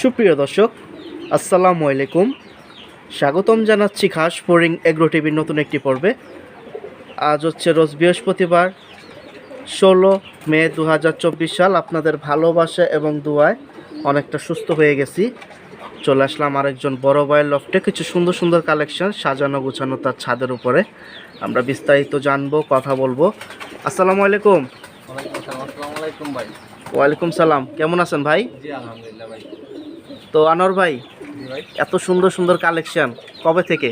সুপ্রিয় দর্শক, আসসালামু আলাইকুম। স্বাগতম জানাচ্ছি খাস ফোরিং এগ্রো টিভির নতুন একটি পর্বে। আজ হচ্ছে রোজ বৃহস্পতিবার, ষোলো মে দু হাজার চব্বিশ সাল। আপনাদের ভালোবাসা এবং দুয়ায় অনেকটা সুস্থ হয়ে গেছি। চলে আসলাম আরেকজন বড় বয়ের লফটে। কিছু সুন্দর সুন্দর কালেকশন সাজানো গোছানো তার ছাদের উপরে। আমরা বিস্তারিত জানব, কথা বলব। আসসালামু আলাইকুম ভাই। ওয়ালাইকুম সালাম। কেমন আছেন ভাই? ভাই। তো আনোয়ার ভাই ভাই। এত সুন্দর সুন্দর কালেকশন কবে থেকে?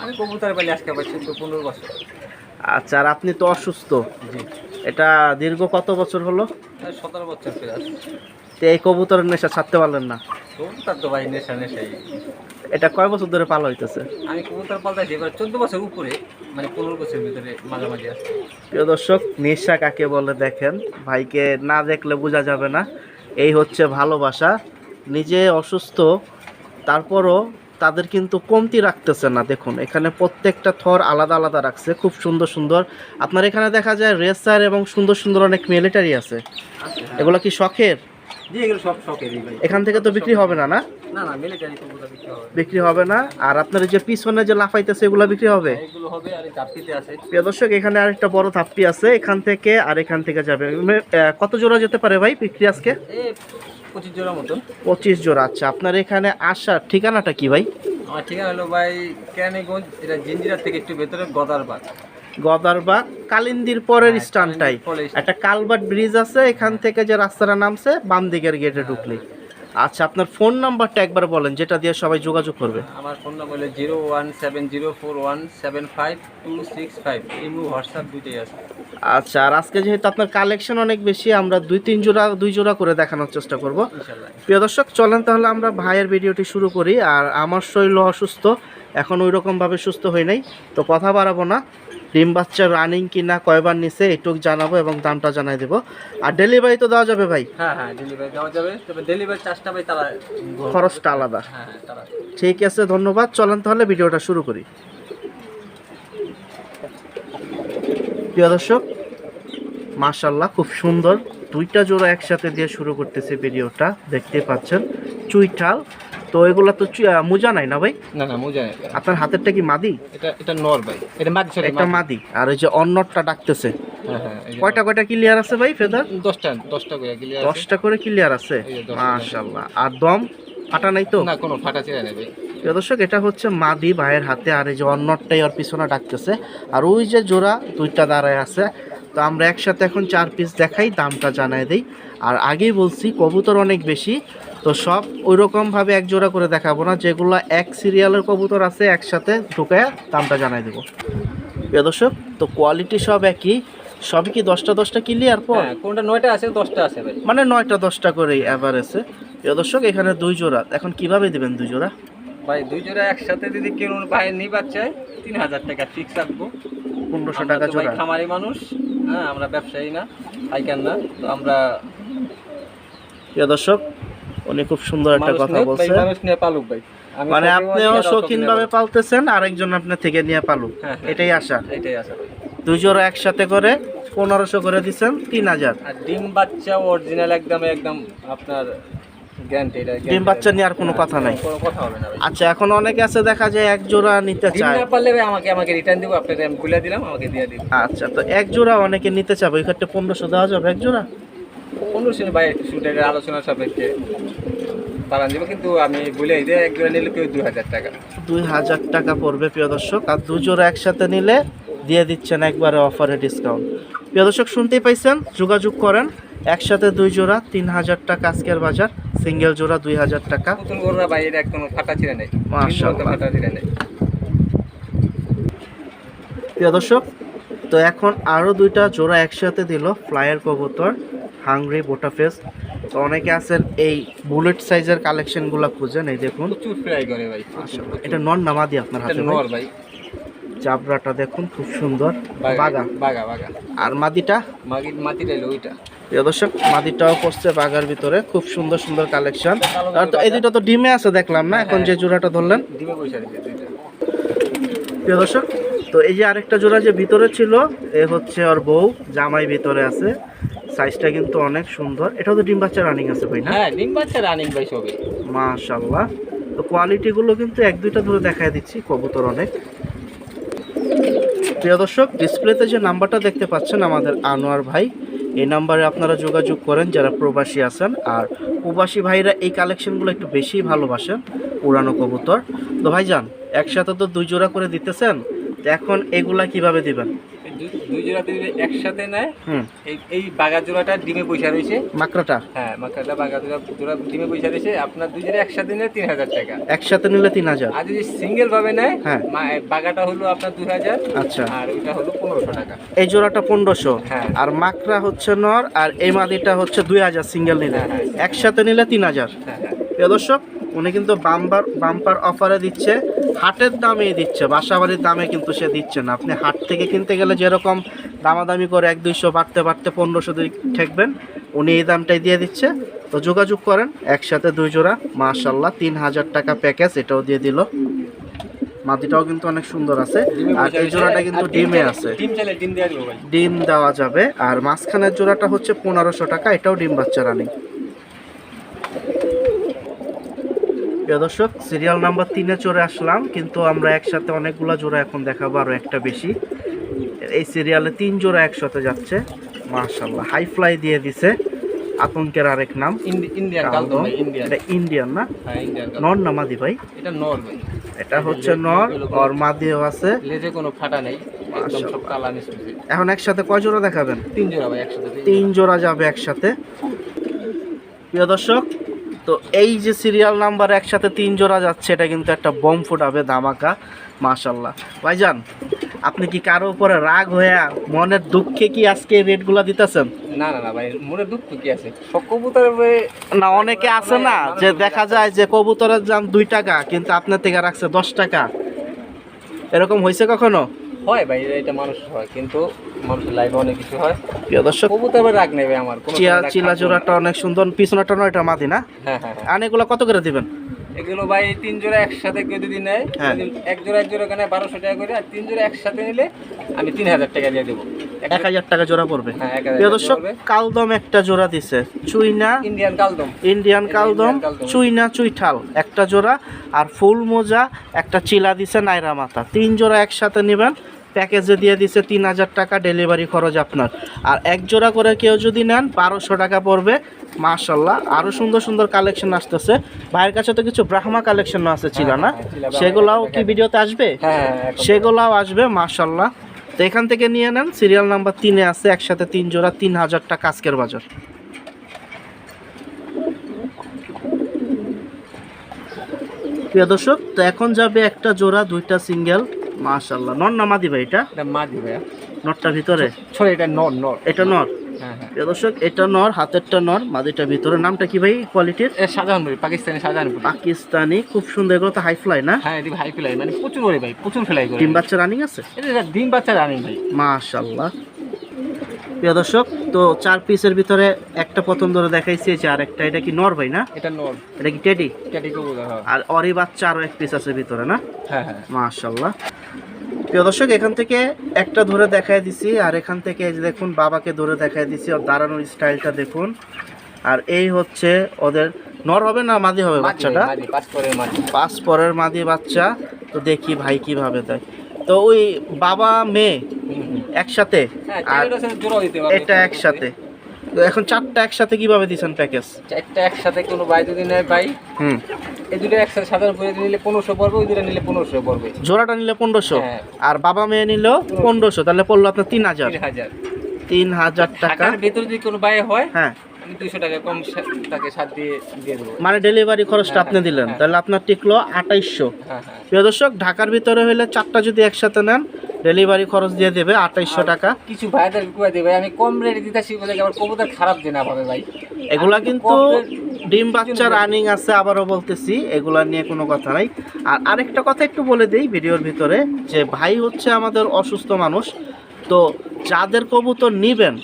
আমি কবুতর পালি আজকে পনেরো বছর। আচ্ছা আর আপনি তো অসুস্থ। এটা দীর্ঘ কত বছর হলো? সতেরো বছর তো এই কবুতরের নেশা ছাড়তে পারলেন না? কবুতর তো ভাই নেশা নেশাই। এটা কয় বছর ধরে পালা হইতেছে? আমি কবুতর এবার চোদ্দ বছর উপরে। মানে দর্শক, নেশা কাকে বলে দেখেন? ভাইকে না দেখলে বোঝা যাবে না। এই হচ্ছে ভালোবাসা। নিজে অসুস্থ, তারপরও তাদের কিন্তু কমতি রাখতেছে না। দেখুন, এখানে প্রত্যেকটা থর আলাদা আলাদা রাখছে, খুব সুন্দর সুন্দর। আপনার এখানে দেখা যায় রেসার এবং সুন্দর সুন্দর অনেক মিলিটারি আছে। এগুলো কি শখের? জি এগুলো সব শখেরই ভাই। এখান থেকে তো বিক্রি হবে না না? না না মিলিটারি কবুতর বিক্রি হবে। বিক্রি হবে না। আর আপনার যে পিছনে যে লাফাইতেছে এগুলো বিক্রি হবে? এগুলো হবে আর এই আছে। প্রিয় দর্শক এখানে আরেকটা বড় থাপ্পি আছে। এখান থেকে আর এখান থেকে যাবে। কত জোড়া যেতে পারে ভাই বিক্রি আজকে? পঁচিশ জোড়া মতন। পঁচিশ জোড়া আচ্ছা। আপনার এখানে আসার ঠিকানাটা কি ভাই? আমার ঠিকানা হলো ভাই কেরানীগঞ্জ এটা জিঞ্জিরার থেকে একটু ভেতরে গদারবাগ। গদারবাগ কালিন্দির পরের হ্যাঁ, স্টানটাই একটা কালভার্ট ব্রিজ আছে এখান থেকে যে রাস্তাটা নামছে বাম দিকের গেটে ঢুকলি আচ্ছা আপনার ফোন নাম্বারটা একবার বলেন যেটা দিয়ে সবাই যোগাযোগ করবে। আমার ফোন নাম্বার হলো zero one seven zero four one seven five two six five. Imo WhatsApp দুইটাই আছে। আচ্ছা আর আজকে যেহেতু আপনার কালেকশন অনেক বেশি আমরা দুই তিন জোড়া দুই জোড়া করে দেখানোর চেষ্টা করব। প্রিয় দর্শক চলেন তাহলে আমরা ভাইয়ের ভিডিওটি শুরু করি। আর আমার শরীর অসুস্থ এখন ওই রকমভাবে সুস্থ হই নাই তো কথা বাড়াবো না। ডিম বাচ্চা রানিং কিনা কয়বার নিছে এটুক জানাব এবং দামটা জানাই দেবো। আর ডেলিভারি তো দেওয়া যাবে ভাই? হ্যাঁ হ্যাঁ ডেলিভারি দেওয়া যাবে। তবে ডেলিভারি চার্জটা ভাই তারা খরচটা আলাদা। হ্যাঁ হ্যাঁ তারা ঠিক আছে ধন্যবাদ। চলেন তাহলে ভিডিওটা শুরু করি। প্রিয় দর্শক মাশাল্লাহ খুব সুন্দর। দুইটা জোড়া একসাথে দিয়ে শুরু করতেছে ভিডিওটা। দেখতে পাচ্ছেন চুইঠাল। তো এগুলা তো মোজা নাই না ভাই? না না মজা নেই। আপনার হাতেরটা কি মাদি? এটা এটা নর ভাই। এটা মাঝ একটা মাদি। আর ওই যে অন্যটা ডাকতেছে। হ্যাঁ হ্যাঁ কয়টা কয়টা ক্লিয়ার আছে ভাই ফেদার দশটা দশটা করে গেলে দশটা করে ক্লিয়ার আছে। মাশাল্লাহ আর দম? ফাটা নাই তো? না কোনো ফাটা চেরা নেই ভাই। দর্শক এটা হচ্ছে মাদি ভাইয়ের হাতে আর এই যে অন্যটাই ওর পিছনে ডাকতেছে। আর ওই যে জোড়া দুইটা দাঁড়ায় আছে। তো আমরা একসাথে এখন চার পিস দেখাই দামটা জানাই দিই। আর আগেই বলছি কবুতর অনেক বেশি। তো সব ওই রকমভাবে এক জোড়া করে দেখাবো না যেগুলো এক সিরিয়ালের কবুতর আছে একসাথে ঢুকে দামটা জানাই দেবো। প্রিয় দর্শক তো কোয়ালিটি সব একই সবই কি দশটা দশটা ক্লিয়ার পর? হ্যাঁ কোনটা নয়টা আছে দশটা আছে মানে নয়টা দশটা করেই অ্যাভারেজে প্রিয় দর্শক এখানে দুই জোড়া। এখন কীভাবে দিবেন দুই জোড়া? ভাই দুই জোড়া একসাথে যদি কেউ ভাই নিবার চায় তিন হাজার টাকা ফিক্স রাখব। পনেরোশো টাকা জোড়া। খামারি মানুষ হ্যাঁ আমরা ব্যবসায়ী না পাইকার না তো আমরা প্রিয় দর্শক উনি খুব সুন্দর একটা কথা বলছে মানে আপনিও শৌখিন ভাবে পালতেছেন আরেকজন আপনার থেকে নিয়ে পালুক। হ্যাঁ, হ্যাঁ। এটাই আশা। এটাই ভাই। দুই জোড়া একসাথে করে পনেরোশো করে দিচ্ছেন তিন হাজার। ডিম বাচ্চা অরিজিনাল একদম একদম আপনার ডিম বাচ্চা নিয়ে আর কোনো কথা নাই। কোনো কথা হবে না ভাই। আচ্ছা এখন অনেকে আছে দেখা যায় এক জোড়া নিতে চায়। না পারলে আমাকে আমাকে রিটার্ন দিব আপনাকে আমি খুলে দিলাম আমাকে দিয়ে দিন। আচ্ছা তো এক জোড়া অনেকে নিতে চাবে ওই ক্ষেত্রে পনেরোশো দেওয়া যাবে এক জোড়া? অনুষ্ঠানে একটু শুটের আলোচনা সাপেক্ষে পালান কিন্তু আমি বলে দিই নিলে কেউ দুই হাজার টাকা। দুই হাজার টাকা পড়বে প্রিয় দর্শক। আর দু জোড়া একসাথে নিলে দিয়ে দিচ্ছেন একবারে অফারে ডিসকাউন্ট প্রিয় দর্শক শুনতেই পাইছেন? যোগাযোগ করেন। একসাথে দুই জোড়া তিন হাজার টাকা আজকের বাজার। সিঙ্গেল জোড়া দুই হাজার টাকা। নতুন গরুরা ভাই একদম ফাটা ছিঁড়ে নেই। ফাটা ছিঁড়ে নেই প্রিয় দর্শক তো এখন আরও দুইটা জোড়া একসাথে দিল ফ্লায়ার কবুতর। হাংরি বোটাফেস তো অনেকে আছেন এই বুলেট সাইজের কালেকশনগুলো খুঁজেন এই দেখুন। প্রচুর ফ্রাই করে ভাই এটা নন নামাদি আপনার হাতে। নর ভাই। চাবড়াটা দেখুন খুব সুন্দর। বাগা বাগা বাগা বাগা আর মাদিটা? ওইটা। দর্শক মাদিটাও পড়ছে বাগার ভিতরে খুব সুন্দর সুন্দর কালেকশন। আর তো এই দুটো তো ডিমে আছে দেখলাম না? এখন যে জোড়াটা ধরলেন। ডিমে পয়সা প্রিয় দর্শক তো এই যে আরেকটা জোড়া যে ভিতরে ছিল এ হচ্ছে ওর বউ জামাই ভিতরে আছে। সাইজটা কিন্তু অনেক সুন্দর। এটাও তো ডিম বাচ্চা রানিং আছে ভাই না? হ্যাঁ ডিম বাচ্চা রানিং ভাই সবে মাশাল্লাহ তো কোয়ালিটিগুলো কিন্তু এক দুইটা ধরে দেখায় দিচ্ছি কবুতর অনেক। প্রিয় দর্শক ডিসপ্লেতে যে নাম্বারটা দেখতে পাচ্ছেন আমাদের আনোয়ার ভাই এই নাম্বারে আপনারা যোগাযোগ করেন যারা প্রবাসী আছেন। আর প্রবাসী ভাইরা এই কালেকশনগুলো একটু বেশি ভালোবাসেন পুরানো কবুতর। তো ভাইজান একসাথে তো দুই জোড়া করে দিতেছেন তো এখন এগুলা কীভাবে দিবেন? দুই- জোড়া দিলে একসাথে নেয় এই এই বাগা জোড়াটা ডিমে পয়সা রয়েছে। মাকড়াটা? হ্যাঁ মাকাটা বাগা জোড়া জোড়া ডিমে পয়সা রয়েছে। আপনার দুই জোড়া একসাথে নেয় তিন হাজার টাকা। একসাথে নিলে তিন হাজার? আর যদি সিঙ্গেল ভাবে নেয় হ্যাঁ। বাগাটা হলো আপনার দুই হাজার আচ্ছা। আর ওইটা হলো পনেরোশো টাকা। এই জোড়াটা পনেরোশো? হ্যাঁ। আর মাকড়া হচ্ছে নর আর এই মাদিটা হচ্ছে দুই হাজার সিঙ্গেল নিলে। হ্যাঁ, হ্যাঁ। একসাথে নিলে তিন হাজার। হ্যাঁ হ্যাঁ। প্রিয় দর্শক উনি কিন্তু বাম্পার বাম্পার অফারে দিচ্ছে। হাটের দামেই দিচ্ছে বাসাবাড়ির দামে কিন্তু সে দিচ্ছে না। আপনি হাট থেকে কিনতে গেলে যেরকম দামাদামি করে এক দুইশো বাড়তে বাড়তে পনেরোশো দিয়ে ঠেকবেন উনি এই দামটাই দিয়ে দিচ্ছে। তো যোগাযোগ করেন একসাথে দুই জোড়া মাশাল্লাহ তিন হাজার টাকা প্যাকেজ এটাও দিয়ে দিল। মাটিটাও কিন্তু অনেক সুন্দর আছে আর এই জোড়াটা কিন্তু ডিমে আছে। ডিম দেওয়া যাবে আর মাঝখানের জোড়াটা হচ্ছে পনেরোশো টাকা এটাও ডিম বাচ্চা রানিং। প্রিয় দর্শক সিরিয়াল নাম্বার তিনে চড়ে আসলাম কিন্তু আমরা একসাথে অনেকগুলা জোড়া এখন দেখাবো আরও একটা বেশি। এই সিরিয়ালে তিন জোড়া একসাথে যাচ্ছে। মার্শাল্লাহ হাই ফ্লাই দিয়ে দিছে। আতঙ্কের আরেক নাম। এটা ইন্ডিয়ান না? হ্যাঁ। নর না মাদি ভাই? এটা নর ভাই। এটা হচ্ছে নর আর মাদিও আছে। লেজে কোনো ফাটা নেই। এখন একসাথে কয় জোড়া দেখাবেন? তিন জোড়া ভাই একসাথে। তিন জোড়া যাবে একসাথে। প্রিয় দর্শক তো এই যে সিরিয়াল নাম্বার একসাথে তিন জোড়া যাচ্ছে এটা কিন্তু একটা বম ফুটাবে ধামাকা মাশাল্লাহ ভাইজান আপনি কি কারও উপরে রাগ হয়ে মনের দুঃখে কি আজকে রেটগুলো দিতেছেন? না না না ভাই মনে দুঃখ কি আছে? সব কবুতর না অনেকে আছে না যে দেখা যায় যে কবুতরের দাম দুই টাকা কিন্তু আপনার থেকে রাখছে দশ টাকা। এরকম হয়েছে কখনো? হয় ভাই এটা মানুষ হয় কিন্তু মানুষের লাইফে অনেক কিছু হয়। প্রিয় দর্শক কবুতর রাগ নেবে আমার চিয়া চিলা জোড়াটা অনেক সুন্দর পিছনেটা নয় এটা মাদি না? হ্যাঁ হ্যাঁ হ্যাঁ। আর এগুলো কত করে দিবেন? এগুলো ভাই তিন জোড়া একসাথে কেউ যদি নেয়। হ্যাঁ। এক জোড়া এক জোড়া কেনে বারোশো টাকা করে আর তিন জোড়া একসাথে নিলে আমি তিন হাজার টাকা দিয়ে দেবো। এক হাজার টাকা জোড়া পড়বে। হ্যাঁ দর্শক কালদম একটা জোড়া দিছে। চুইনা ইন্ডিয়ান কালদম। ইন্ডিয়ান কালদম ইন্ডিয়ান কালদম। চুইনা চুইঠাল একটা জোড়া। আর ফুল মোজা একটা চিলা দিছে নাইরা মাথা। তিন জোড়া একসাথে নেবেন। প্যাকেজে দিয়ে দিছে তিন হাজার টাকা ডেলিভারি খরচ আপনার। আর এক জোড়া করে কেউ যদি নেন বারোশো টাকা পড়বে। মাশাল্লাহ আরও সুন্দর সুন্দর কালেকশন আসতেছে। ভাইয়ের কাছে তো কিছু ব্রাহ্মা কালেকশন আছে ছিল না? হ্যাঁ, সেগুলাও কি ভিডিওতে আসবে? হ্যাঁ হ্যাঁ। সেগুলাও আসবে মাশাল্লাহ। তো এখান থেকে নিয়ে নেন সিরিয়াল নাম্বার তিনে আছে একসাথে তিন জোড়া তিন হাজার টাকা আজকের বাজার। প্রিয় দর্শক তো এখন যাবে একটা জোড়া দুইটা সিঙ্গেল মাশাল্লাহ নর না মাদি ভাই এটা? এটা মাদি ভাই নরটা ভিতরে? সরি এটা নর নর। এটা নর? হ্যাঁ হ্যাঁ। দর্শক এটা নর হাতেরটা নর মাদিটা ভিতরে। নামটা কি ভাই কোয়ালিটির? শাহজাহানপুরি পাকিস্তানি শাহজাহানপুরি। পাকিস্তানি খুব সুন্দর এগুলো তো হাই ফ্লাই না? হ্যাঁ এটি হাই ফ্লাই মানে প্রচুর ভাই প্রচুর ফ্লাই করে। ডিম বাচ্চা রানিং আছে? এটা ডিম বাচ্চা রানিং ভাই। মাশাল্লাহ প্রিয় দর্শক তো চার পিসের ভিতরে একটা প্রথম ধরে দেখাইছি যে আর একটা এটা কি নর ভাই না? এটা নর। এটা কি টেডি কবুতর হ্যাঁ। আর অরি বাচ্চা আরও এক পিস আছে ভিতরে না? হ্যাঁ হ্যাঁ। মাশাল্লাহ প্রিয় দর্শক এখান থেকে একটা ধরে দেখাই দিছি আর এখান থেকে দেখুন বাবাকে ধরে দেখাই দিছি আর দাঁড়ানোর স্টাইলটা দেখুন। আর এই হচ্ছে ওদের নর হবে না মাদি হবে বাচ্চাটা? পাঁচ পাঁচ পরের মাদি বাচ্চা তো দেখি ভাই কীভাবে দেয়। তো ওই বাবা মেয়ে। একসাথে? হ্যাঁ আর এটা একসাথে। তো এখন চারটা একসাথে কীভাবে দিছেন প্যাকেজ চারটা একসাথে কোনো বাই যদি নেয় বাই হুম। এই দুটো একসাথে সাধারণ করে নিলে পনেরোশো পড়বে ওই দুটো নিলে পনেরোশো পড়বে। জোড়াটা নিলে পনেরোশো? হ্যাঁ। আর বাবা মেয়ে নিলেও পনেরোশো তাহলে পড়ল আপনার তিন হাজার। তিন হাজার। টাকা। ভেতরে যদি কোনো বাই হয় হ্যাঁ। দুশো টাকা কম তাকে সাত দিয়ে দিয়ে দেবো। মানে ডেলিভারি খরচটা হ্যাঁ, আপনি দিলেন। তাহলে আপনার টিকলো আঠাইশশো। প্রিয় দর্শক ঢাকার ভিতরে হলে চারটা যদি একসাথে নেন ডেলিভারি খরচ দিয়ে দেবে আঠাইশশো টাকা। কিছু ভাইদের কুয়া দেবে আমি কম রেট দিতেছি বলে আমার কবুতর খারাপ দিন ভাবে ভাই? এগুলা কিন্তু ডিম বাচ্চা রানিং আছে আবারও বলতেছি এগুলা নিয়ে কোনো কথা নাই। আর আরেকটা কথা একটু বলে দেই ভিডিওর ভিতরে যে ভাই হচ্ছে আমাদের অসুস্থ মানুষ তো যাদের কবুতর নিবেন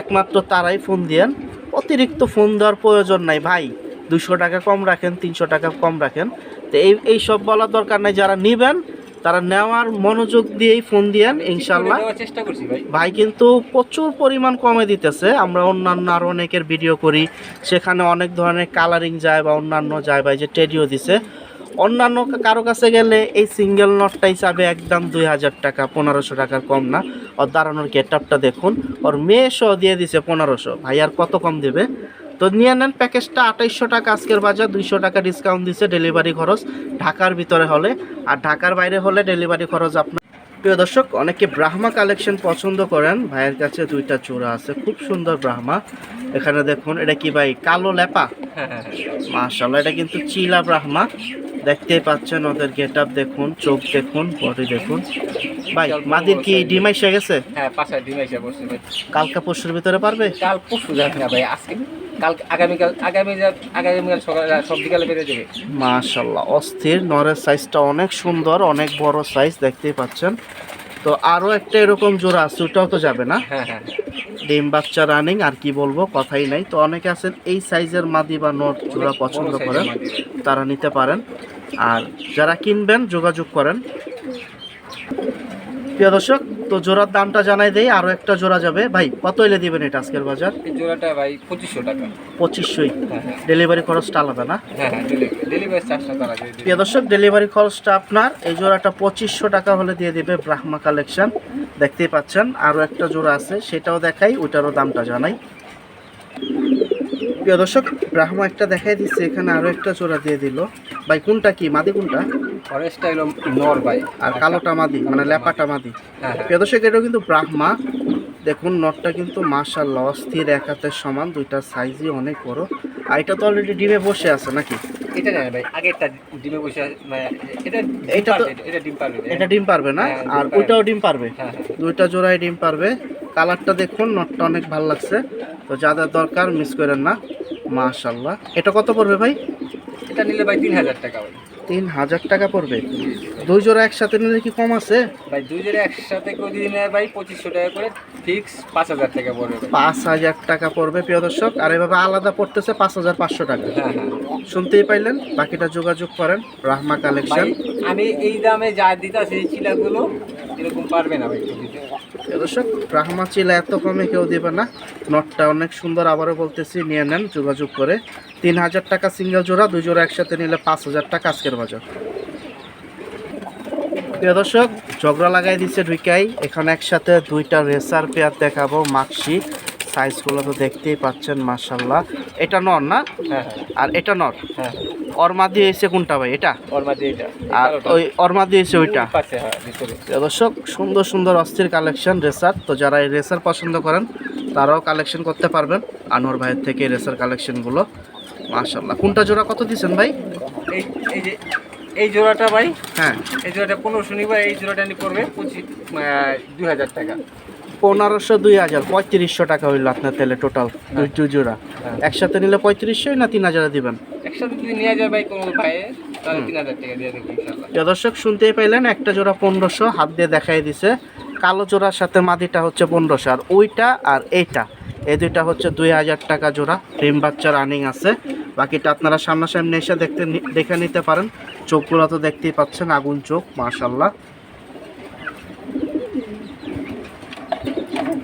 একমাত্র তারাই ফোন দিয়েন অতিরিক্ত ফোন দেওয়ার প্রয়োজন নাই। ভাই দুশো টাকা কম রাখেন তিনশো টাকা কম রাখেন। তো এই এই সব বলার দরকার নাই। যারা নিবেন তারা নেওয়ার মনোযোগ দিয়েই ফোন দিয়েন ইনশাল্লাহ। চেষ্টা করছি ভাই। ভাই কিন্তু প্রচুর পরিমাণ কমে দিতেছে। আমরা অন্যান্য আরও অনেকের ভিডিও করি সেখানে অনেক ধরনের কালারিং যায় বা অন্যান্য যায় ভাই যে টেডিও দিছে। অন্যান্য কারও কাছে গেলে এই সিঙ্গেল নটটা হিসাবে একদম দুই হাজার টাকা পনেরোশো টাকার কম না। ওর দাঁড়ানোর গেটআপটা দেখুন। ওর মেয়ে সহ দিয়ে দিছে পনেরোশো। ভাই আর কত কম দেবে? তো নিয়ে নেন প্যাকেজটা আঠাইশশো টাকা, আজকের বাজার দুইশো টাকা ডিসকাউন্ট দিছে ডেলিভারি খরচ ঢাকার ভিতরে হলে। আর ঢাকার বাইরে হলে ডেলিভারি খরচ আপনার প্রিয় দর্শক, অনেকে ব্রাহ্মা কালেকশন পছন্দ করেন। ভাইয়ের কাছে দুইটা চূড়া আছে, খুব সুন্দর ব্রাহ্মা। এখানে দেখুন এটা কি ভাই কালো লেপা। মাশাল্লাহ এটা কিন্তু চিলা ব্রাহ্মা দেখতেই পাচ্ছেন ওদের গেট আপ দেখুন চোখ দেখুন বডি দেখুন। ভাই মাদির কি ডিম এসে গেছে? হ্যাঁ ডিম এসে বসছে কালকা পরশুর ভিতরে পারবে? কাল পরশু যাবে না ভাই আজকে কাল আগামীকাল আগামী আগামীকাল সকালে সব বিকালে বেরিয়ে যাবে। মাশাল্লাহ অস্থির নরের সাইজটা অনেক সুন্দর অনেক বড় সাইজ দেখতেই পাচ্ছেন। তো আরও একটা এরকম জোড়া আছে ওটাও তো যাবে না? হ্যাঁ হ্যাঁ। ডিম বাচ্চা রানিং আর কি বলব কথাই নাই। তো অনেকে আছেন এই সাইজের মাদি বা নোট জোড়া পছন্দ করেন। তারা নিতে পারেন। আর যারা কিনবেন যোগাযোগ করেন। প্রিয় দর্শক তো জোড়ার দামটা জানাই দেই আরও একটা জোড়া যাবে। ভাই কত এলে দিবেন এটা আজকের বাজার? জোড়াটা ভাই পঁচিশশো টাকা। পঁচিশশোই। হ্যাঁ হ্যাঁ। ডেলিভারি খরচটা আলাদা না? হ্যাঁ প্রিয় দর্শক ডেলিভারি খরচটা আপনার। এই জোড়াটা পঁচিশশো টাকা হলে দিয়ে দিবে ব্রাহ্মা কালেকশন। দেখতেই পাচ্ছেন আরও একটা জোড়া আছে সেটাও দেখাই ওইটারও দামটা জানাই। প্রিয় দর্শক ব্রাহ্মা একটা দেখাই দিচ্ছে এখানে আরও একটা জোড়া দিয়ে দিল। ভাই কোনটা কি? মাদি কোনটা? ফরেস্টটা হলো নর ভাই আর কালোটা মাদি মানে ল্যাপাটা মাদি। হ্যাঁ হ্যাঁ। প্রিয় দর্শক এটাও কিন্তু ব্রাহ্মা। দেখুন নটটা কিন্তু মার্শাল্লাহ অস্থির এক হাতের সমান দুইটা সাইজই অনেক বড়। আর এটা তো অলরেডি ডিমে বসে আছে নাকি? এটা জানি ভাই আগেরটা ডিমে বসে মানে এটা এটা এটা তো- তো এটা ডিম পারবে। এটা ডিম পারবে না? হ্যাঁ, আর ওইটাও ডিম পারবে? দুইটা জোড়ায় ডিম পারবে। কালারটা দেখুন নটটা অনেক ভালো লাগছে। তো যাদের দরকার মিস করেন না। মাশাল্লাহ এটা কত পড়বে ভাই? এটা নিলে ভাই তিন হাজার টাকা তিন হাজার টাকা পড়বে। দুই জোড়া একসাথে নিলে কি কম আছে? ভাই দুই জোড়া একসাথে দিয়ে নেয় ভাই পঁচিশশো টাকা করে। ফিক্স পাঁচ হাজার টাকা পড়বে পাঁচ হাজার টাকা পড়বে প্রিয় দর্শক। আর এভাবে আলাদা পড়তেছে পাঁচ হাজার পাঁচশো টাকা। হ্যাঁ হ্যাঁ। শুনতেই পাইলেন? বাকিটা যোগাযোগ করেন। রাহমা কালেকশন আমি এই দামে যা দিতে সেই চিলাগুলো এরকম পারবে না ভাই। দর্শক রাহমা চিলা এত কমে কেউ দেবে না। নটটা অনেক সুন্দর আবারও বলতেছি, নিয়ে নেন যোগাযোগ করে। তিন হাজার টাকা সিঙ্গেল জোড়া, দুই জোড়া একসাথে নিলে পাঁচ হাজার টাকা আজকের বাজার। প্রিয় দর্শক, ঝগড়া লাগাই দিচ্ছে ঢুকাই। এখানে একসাথে দুইটা রেসার পেয়ার দেখাবো, মাক্সি। সাইজগুলো তো দেখতেই পাচ্ছেন মার্শাল্লাহ এটা নর না? হ্যাঁ আর এটা নর? হ্যাঁ। অরমা দিয়ে এসে কোনটা ভাই? এটা? আর ওই অরমা দিয়ে এসে ওইটা? হ্যাঁ দর্শক সুন্দর সুন্দর অস্থির কালেকশন রেসার। তো যারা এই রেসার পছন্দ করেন তারাও কালেকশন করতে পারবেন। আনোয়ার ভাইয়ের থেকে রেসার কালেকশনগুলো মার্শাল্লাহ কোনটা জোড়া কত দিচ্ছেন ভাই? এই এই যে এই জোড়াটা ভাই? হ্যাঁ। এই জোড়াটা পনেরোশো নিবা এই জোড়াটা নিয়ে পড়বে পঁচিশ দুই হাজার টাকা। পনেরোশো দুই হাজার পঁয়ত্রিশশো টাকা হইল আপনার তেলে টোটাল দুই জোড়া হ্যাঁ। একসাথে নিলে পঁয়ত্রিশশোই না তিন হাজারে দিবেন? একসাথে যদি যায় ভাই কোনো দর্শক শুনতেই পাইলেন একটা জোড়া পনেরোশো হাত দিয়ে দেখাই দিছে। কালো জোড়ার সাথে মাদিটা হচ্ছে পনেরোশো আর ওইটা আর এইটা। এই দুইটা হচ্ছে দুই হাজার টাকা জোড়া ডিম বাচ্চা রানিং আছে। বাকিটা আপনারা সামনাসামনি এসে দেখতে দেখে নিতে পারেন। চোখগুলো তো দেখতেই পাচ্ছেন আগুন চোখ মাশাল্লাহ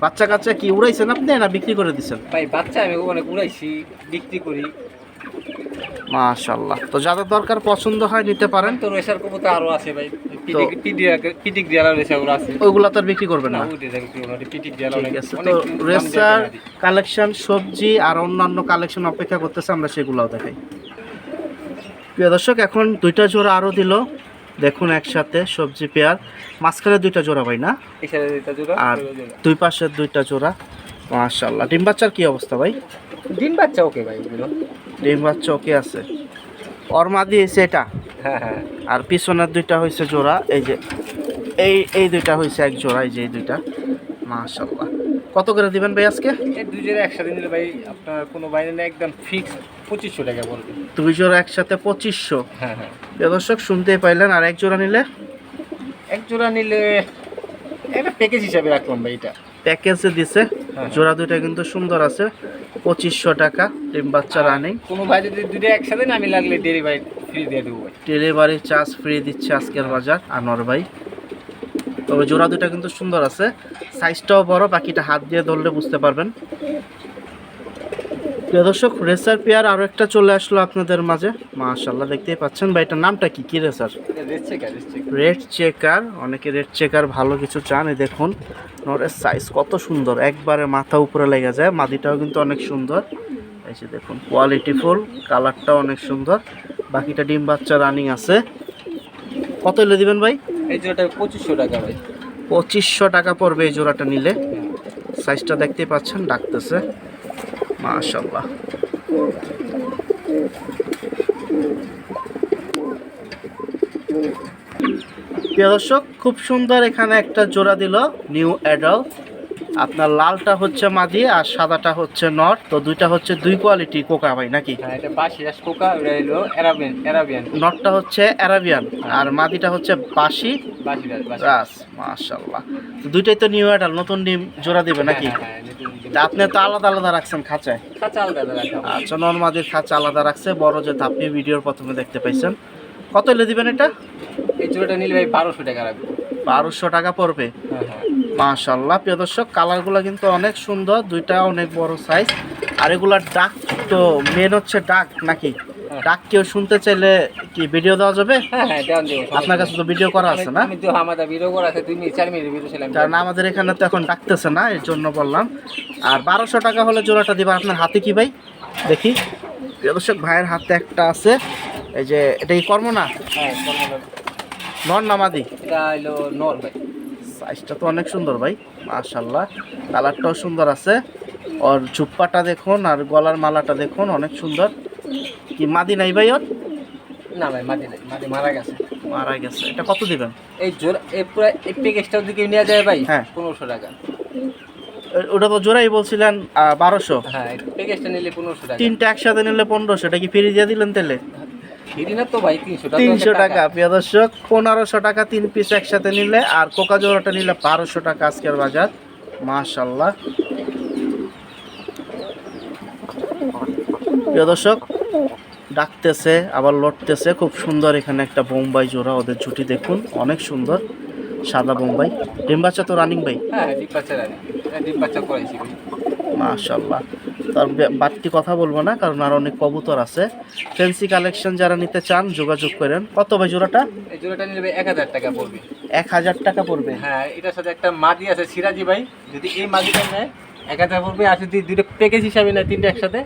বাচ্চা কাচ্চা কি উড়াইছেন আপনি না বিক্রি করে দিচ্ছেন ভাই বাচ্চা আমি অনেক উড়াইছি বিক্রি করি। মাশাল্লাহ তো যাদের দরকার পছন্দ হয় নিতে পারেন। তো রেসার কবুতর আরও আছে ভাই। পিটিক দিয়ালা রেসার আছে। ওইগুলো তো আর বিক্রি করবেন না। পিটিক অনেক ঠিক আছে। তো দিই। কালেকশন সবজি আর অন্যান্য কালেকশন অপেক্ষা করতেছে আমরা সেগুলোও দেখাই। প্রিয় দর্শক এখন দুইটা জোড়া আরও দিল। দেখুন একসাথে সবজি পেয়ার মাঝখানে দুইটা জোড়া ভাই না? আর দুই পাশের দুইটা জোড়া। মাশাল্লাহ ডিম বাচ্চার কি অবস্থা ভাই? ডিম বাচ্চা ওকে ভাই ডিম বাচ্চা ওকে আছে। অরমা দিয়েছে এটা। হ্যাঁ হ্যাঁ। আর পিছনের দুইটা হয়েছে জোড়া। এই যে এই এই দুইটা হয়েছে এক জোড়া এই যে এই দুইটা। মাশাল্লাহ কত করে দিবেন ভাই আজকে? এই দুই জোড়া একসাথে নিলে ভাই আপনার কোনো বাইরে না একদম ফিক্স পঁচিশশো টাকা পড়বে দুই জোড়া একসাথে পঁচিশশো। হ্যাঁ হ্যাঁ। দর্শক শুনতেই পাইলেন। আর এক জোড়া নিলে? এক জোড়া নিলে একটা প্যাকেজ হিসাবে রাখলাম ভাই এটা। প্যাকেজে দিছে। হ্যাঁ। জোড়া দুইটা কিন্তু সুন্দর আছে। পঁচিশশো টাকা ডিম বাচ্চা রানিং কোনো ভাই যদি দুটো একসাথে না আমি লাগলে ডেলিভারি ফ্রি দিয়ে দেবো ভাই। ডেলিভারি চার্জ ফ্রি দিচ্ছে আজকের বাজার আনোয়ার ভাই। তবে জোড়া দুটা কিন্তু সুন্দর আছে। সাইজটাও বড় বাকিটা হাত দিয়ে ধরলে বুঝতে পারবেন। প্রিয় দর্শক রেসার পেয়ার আরও একটা চলে আসলো আপনাদের মাঝে। মাশাল্লাহ দেখতেই পাচ্ছেন ভাই এটার নামটা কি? কি রেসার? রেড চেকার অনেকে রেড চেকার ভালো কিছু চান। এই দেখুন নরের সাইজ কত সুন্দর। একবারে মাথা উপরে লেগে যায় মাদিটাও কিন্তু অনেক সুন্দর। এই যে দেখুন কোয়ালিটি ফুল কালারটাও অনেক সুন্দর। বাকিটা ডিম বাচ্চা রানিং আছে। কত এলে দিবেন ভাই? এই জোড়াটা পঁচিশশো টাকা ভাই। পঁচিশশো টাকা পড়বে এই জোড়াটা নিলে। সাইজটা দেখতেই পাচ্ছেন ডাকতেছে। মাশাল্লাহ প্রিয় দর্শক খুব সুন্দর এখানে একটা জোড়া দিল নিউ অ্যাডাল আপনার লালটা হচ্ছে মাদি আর সাদাটা হচ্ছে নর। তো দুইটা হচ্ছে দুই কোয়ালিটি কোকা ভাই নাকি? হ্যাঁ অ্যারাবিয়ান নরটা হচ্ছে অ্যারাবিয়ান আর মাদিটা হচ্ছে বাসি। বাসি মাশাল্লাহ তো দুইটাই তো নিউ অ্যাডাল নতুন ডিম জোড়া দিবে নাকি? আপনি তো আলাদা আলাদা রাখছেন খাঁচায়? খাঁচা আলাদা আলাদা রাখা। আচ্ছা নর্মাদির খাঁচা আলাদা রাখছে বড় যে আপনি ভিডিওর প্রথমে দেখতে পাইছেন। কত এলে দিবেন এটা? এই জোড়াটা নিলে ভাই বারোশো টাকা রাখব। বারোশো টাকা পড়বে? হ্যাঁ হ্যাঁ। মাশাল্লাহ প্রিয় দর্শক কালারগুলো কিন্তু অনেক সুন্দর দুইটা অনেক বড় সাইজ আর এগুলার ডাক তো মেন হচ্ছে ডাক নাকি। ডাক কেউ শুনতে চাইলে কি ভিডিও দেওয়া যাবে? হ্যাঁ হ্যাঁ আপনার কাছে তো ভিডিও করা আছে না? আমাদের ভিডিও করা আছে দুই চার মিনিট ভিডিও ছিলাম। কারণ আমাদের এখানে তো এখন ডাকতেছে না এর জন্য বললাম। আর বারোশো টাকা হলে জোড়াটা দিবা আপনার হাতে কি ভাই? দেখি। দর্শক ভাইয়ের হাতে একটা আছে। এই যে এটা কি কর্ম না হ্যাঁ নর নামাদি এটা হলো নর ভাই। সাইজটা তো অনেক সুন্দর ভাই মাশাল্লাহ কালারটাও সুন্দর আছে। ওর ঝুপ্পাটা দেখুন আর গলার মালাটা দেখুন অনেক সুন্দর। কি মাদি নাই ভাই ওর? না ভাই মাটি নাই মাটি মারা গেছে। মারা গেছে। এটা কত দিবেন? এই জোড়া এই পুরো এই প্যাকেজটার দিকে নেওয়া যায় ভাই হ্যাঁ। পনেরোশো টাকা। ওটা তো জোড়াই বলছিলেন বারোশো। হ্যাঁ প্যাকেজটা নিলে পনেরোশো টাকা। তিনটা একসাথে নিলে পনেরোশো এটা কি ফ্রি দিয়ে দিলেন তাহলে? তিনশো টাকা প্রিয় দর্শক পনেরোশো টাকা তিন পিস একসাথে নিলে আর কোকা জোড়াটা নিলে বারোশো টাকা আজকের বাজার। মাশাল্লাহ প্রিয় দর্শক ডাকতেছে আবার লড়তেছে। খুব সুন্দর এখানে একটা বোম্বাই জোড়া ওদের জুটি দেখুন। অনেক সুন্দর সাদা বোম্বাই। ডিম বাচ্চা তো রানিং ভাই? হ্যাঁ হ্যাঁ, মাশাল্লাহ তার বাড়তি কথা বলব না কারণ আর অনেক কবুতর আছে। ফেন্সি কালেকশন যারা নিতে চান যোগাযোগ করেন। কত ভাই জোড়াটা? এই জোড়াটা নিলে এক হাজার টাকা পড়বে। এক হাজার টাকা পড়বে? হ্যাঁ এটার সাথে একটা মাদি আছে সিরাজি ভাই। যদি এই মাদিটা নেয় এক হাজার পড়বে। আর যদি দুটো প্যাকেজ হিসাবে নেয় তিনটে একসাথে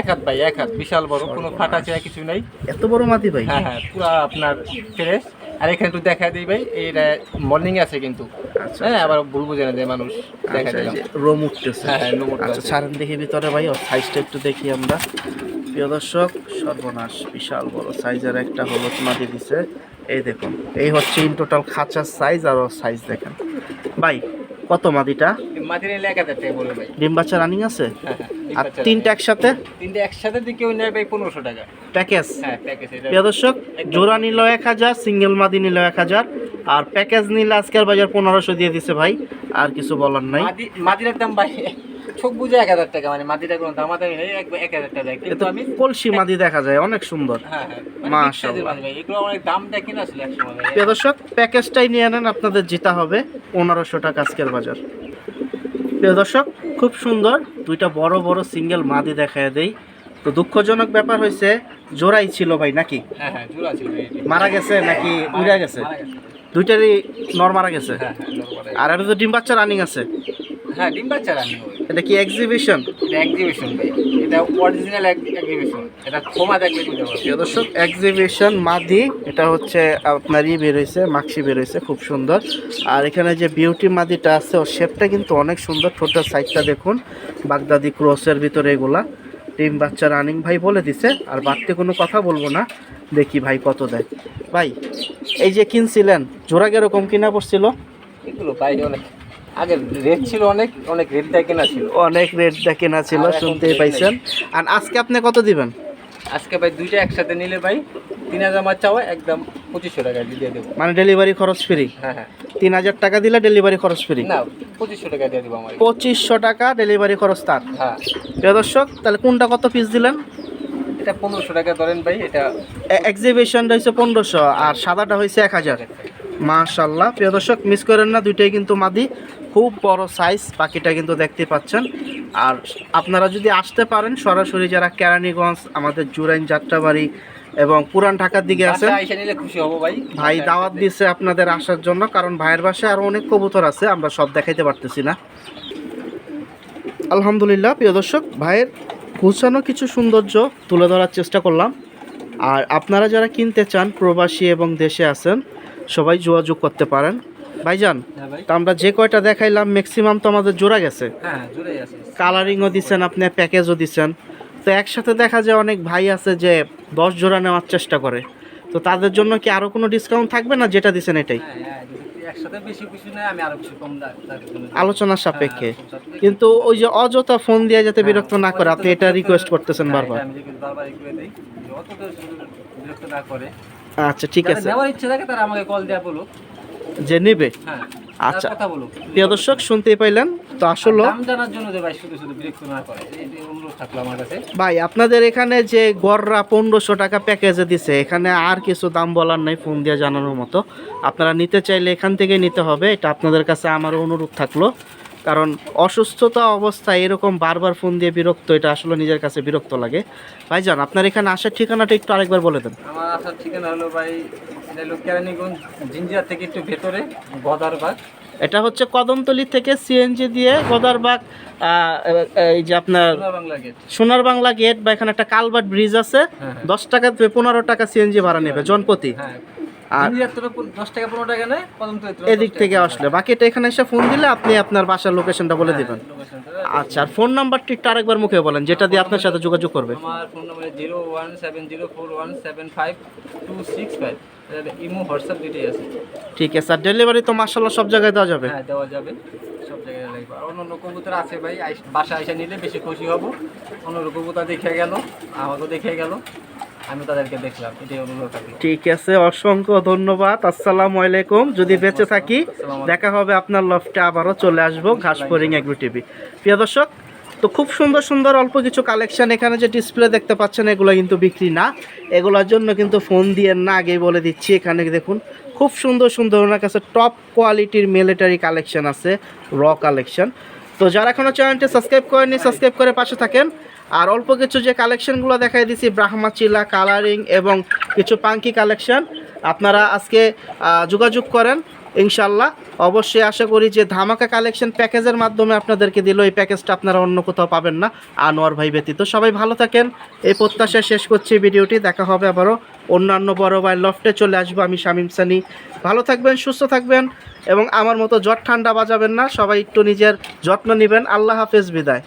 এক হাত ভাই এক হাত। বিশাল বড় কোনো ফাটা চেয়া কিছু নাই। এত বড় মাটি ভাই? হ্যাঁ হ্যাঁ পুরো আপনার ফ্রেশ আর এখানে একটু দেখা দিই ভাই এটা মর্নিং আছে কিন্তু। আচ্ছা হ্যাঁ আবার ভুল বুঝে না যায় মানুষ দেখা আচ্ছা, দিলাম। রোম উঠতেছে। হ্যাঁ, হ্যাঁ, উঠতেছে। আচ্ছা ছাড়েন দেখি ভিতরে ভাই ওর সাইজটা একটু দেখি আমরা। প্রিয় দর্শক সর্বনাশ বিশাল বড় সাইজের একটা হলুদ মাটি দিছে। এই দেখুন এই হচ্ছে ইন টোটাল খাঁচার সাইজ আর ওর সাইজ দেখেন। ভাই কত মাদিটা? ডিম বাচ্চা রানিং আছে? হ্যাঁ হ্যাঁ আর তিনটা একসাথে? তিনটে একসাথে দিয়ে কেউ নেয় ভাই পনেরোশো টাকা। প্যাকেজ? হ্যাঁ প্রিয় দর্শক জোড়া নিল এক হাজার সিঙ্গেল মাদি নিল এক হাজার আর প্যাকেজ নিলে আজকের বাজার পনেরোশো দিয়ে দিছে ভাই আর কিছু বলার নাই। মাদি মাদিটার দাম ভাই চোখ বুঝে এক হাজার টাকা মানে মাদিটা কোনো দামাদামি নেই এক এক হাজার টাকা কিন্তু আমি কলসি মাদি দেখা যায় অনেক সুন্দর। হ্যাঁ হ্যাঁ মানে মাশাআল্লাহ। এগুলো অনেক দাম দেখি না আসলে একসময়। প্রিয় দর্শক প্যাকেজটাই নিয়ে নেন আপনাদের জিতা হবে পনেরোশো টাকা আজকের বাজার। প্রিয় দর্শক খুব সুন্দর দুইটা বড় বড় সিঙ্গেল মাদি দেখায় দেই। তো দুঃখজনক ব্যাপার হয়েছে জোড়াই ছিল ভাই নাকি? হ্যাঁ হ্যাঁ। মারা গেছে নাকি উড়ে গেছে? দুইটারই নর মারা গেছে? আর এটা তো ডিম বাচ্চা রানিং আছে? হ্যাঁ ডিম বাচ্চা রানি এটা কি এক্সিবিশন এটা এক্সিবিশন ভাই। এটা অরিজিনাল এক্সিবিশন এটা ক্ষমা দেখলে বুঝতে পারবে দর্শক এক্সিবিশন মাদি এটা হচ্ছে আপনার ই বেরোইছে মাক্সি বেরোইছে খুব সুন্দর। আর এখানে যে বিউটি মাদিটা আছে ওর শেপটা কিন্তু অনেক সুন্দর ছোটোর সাইজটা দেখুন বাগদাদি ক্রসের ভিতরে এগুলা। টিম বাচ্চা রানিং ভাই বলে দিছে আর বাড়তে কোনো কথা বলব না। দেখি ভাই কত দেয়। ভাই এই যে কিনছিলেন জোড়া কীরকম কিনা পড়ছিল? এগুলো ভাই অনেক আগে রেট ছিল অনেক অনেক রেট দেয় কেনা ছিল। অনেক রেট কেনা ছিল শুনতেই পাইছেন। আর আজকে আপনি কত দিবেন? আজকে ভাই দুইটা একসাথে নিলে ভাই তিন হাজার মাছ চাওয়া একদম পঁচিশশো টাকা দিয়ে দেবো। মানে ডেলিভারি খরচ ফ্রি হ্যাঁ হ্যাঁ। তিন হাজার টাকা দিলে ডেলিভারি খরচ ফ্রি না পঁচিশশো টাকা দিয়ে দেবো আমার পঁচিশশো টাকা ডেলিভারি খরচ তার? হ্যাঁ। প্রিয় দর্শক তাহলে কোনটা কত পিস দিলেন? এটা পনেরোশো টাকা ধরেন ভাই এটা এক্সিবিশনটা হচ্ছে পনেরোশো আর সাদাটা হয়েছে এক হাজার। মাশাল্লাহ প্রিয় দর্শক মিস করেন না দুইটাই কিন্তু মাদি। খুব বড় সাইজ পাখিটা কিন্তু দেখতে পাচ্ছেন। আর আপনারা যদি আসতে পারেন সরাসরি যারা কেরানীগঞ্জ আমাদের জুরাইন যাত্রাবাড়ি এবং পুরান ঢাকার দিকে আছেন খুশি হব ভাই। ভাই দাওয়াত দিচ্ছে আপনাদের আসার জন্য কারণ ভাইয়ের বাসায় আরও অনেক কবুতর আছে আমরা সব দেখাইতে পারতেছি না। আলহামদুলিল্লাহ প্রিয় দর্শক ভাইয়ের গুছানো কিছু সৌন্দর্য তুলে ধরার চেষ্টা করলাম। আর আপনারা যারা কিনতে চান প্রবাসী এবং দেশে আছেন সবাই যোগাযোগ করতে পারেন। ভাইজান হ্যাঁ তা আমরা যে কয়টা দেখাইলাম ম্যাক্সিমাম তো আমাদের জোড়া গেছে। হ্যাঁ কালারিংও দিচ্ছেন আপনি প্যাকেজও দিচ্ছেন তো একসাথে দেখা যায় অনেক ভাই আছে যে দশ জোড়া নেওয়ার চেষ্টা করে। তো তাদের জন্য কি আরও কোনো ডিসকাউন্ট থাকবে না যেটা দিচ্ছেন এটাই? হ্যাঁ হ্যাঁ। আলোচনার সাপেক্ষে। হ্যাঁ, কিন্তু ওই যে অযথা ফোন দিয়ে যাতে বিরক্ত না করে আপনি এটা রিকোয়েস্ট করতেছেন হ্যাঁ, বারবার। আচ্ছা ঠিক আছে। নেওয়ার ইচ্ছে থাকে তারা আমাকে কল দেয়া বলুক। যে নেবে? হ্যাঁ। আচ্ছা। প্রিয় দর্শক শুনতেই পাইলেন। তো আসলে ভাই ভাই আপনাদের এখানে যে গড়রা পনেরোশো টাকা প্যাকেজে দিছে এখানে আর কিছু দাম বলার নাই ফোন দিয়ে জানানোর মতো। আপনারা নিতে চাইলে এখান থেকে নিতে হবে এটা আপনাদের কাছে আমার অনুরোধ থাকল। কারণ অসুস্থতা অবস্থায় এরকম বারবার ফোন দিয়ে বিরক্ত এটা আসলে নিজের কাছে বিরক্ত লাগে। ভাইজান আপনার এখানে আসার ঠিকানাটা একটু আরেকবার বলে দেন। আমার আসার ঠিকানা হলো ভাই এটা হলো কেরানীগঞ্জ জিঞ্জিয়া থেকে একটু ভেতরে গদারবাগ। এটা হচ্ছে কদমতলি থেকে সিএনজি দিয়ে গোদারবাগ এই যে আপনার সোনার বাংলা গেট বা এখানে একটা কালভার্ট ব্রিজ আছে হ্যাঁ, হ্যাঁ। দশ টাকা পনেরো টাকা সিএনজি ভাড়া নেবে জনপতি হ্যাঁ আর টাকা টাকা নেয় এদিক থেকে আসলে। বাকিটা এখানে এসে ফোন দিলে আপনি আপনার বাসার লোকেশনটা বলে দিবেন। আচ্ছা আর ফোন নাম্বারটি একটু আরেকবার মুখে বলেন যেটা দিয়ে আপনার সাথে যোগাযোগ করবে। আমার phone number zero one seven zero four one seven five two six five imo WhatsApp দুটোই আছে। ঠিক আছে আর ডেলিভারি তো মার্শাল্লাহ সব জায়গায় দেওয়া যাবে। হ্যাঁ দেওয়া যাবে। সব জায়গায় লাগবে আর অন্য কবুতর আছে ভাই আইস- বাসায় এসে নিলে বেশি খুশি হব। অন্য অন্য কবুতর দেখে গেল আমাকেও দেখে গেল। আমি তাদেরকে দেখলাম এটাই অনুরোধ ঠিক আছে অসংখ্য ধন্যবাদ আসসালামু আলাইকুম। যদি বেঁচে থাকি দেখা হবে আপনার লফটে আবারও চলে আসব ঘাসপরিং এগ্রো টিভি। প্রিয় দর্শক তো খুব সুন্দর সুন্দর অল্প কিছু কালেকশন এখানে যে ডিসপ্লে দেখতে পাচ্ছেন, এগুলো কিন্তু বিক্রি না। এগুলোর জন্য কিন্তু ফোন দিয়ে না আগেই বলে দিচ্ছি, এখানে দেখুন, খুব সুন্দর সুন্দর ওনার কাছে টপ কোয়ালিটির মিলিটারি কালেকশন আছে র কালেকশন তো যারা এখনও চ্যানেলটি সাবস্ক্রাইব করেনি সাবস্ক্রাইব করে পাশে থাকেন। আর অল্প কিছু যে কালেকশনগুলো দেখাই দিছি ব্রাহ্মা চিলা কালারিং এবং কিছু পাঙ্কি কালেকশন আপনারা আজকে যোগাযোগ করেন। ইনশাল্লাহ অবশ্যই আশা করি যে ধামাকা কালেকশন প্যাকেজের মাধ্যমে আপনাদেরকে দিল। এই প্যাকেজটা আপনারা অন্য কোথাও পাবেন না। আনোয়ার ভাই ব্যতীত। সবাই ভালো থাকেন। এই প্রত্যাশা শেষ করছি ভিডিওটি। দেখা হবে আবারও অন্যান্য বড় ভাই লফটে চলে আসব আমি, শামীম সানি। ভালো থাকবেন, সুস্থ থাকবেন এবং আমার মতো জ্বর ঠান্ডা বাজাবেন না। সবাই একটু নিজের যত্ন নেবেন। আল্লাহ হাফেজ, বিদায়।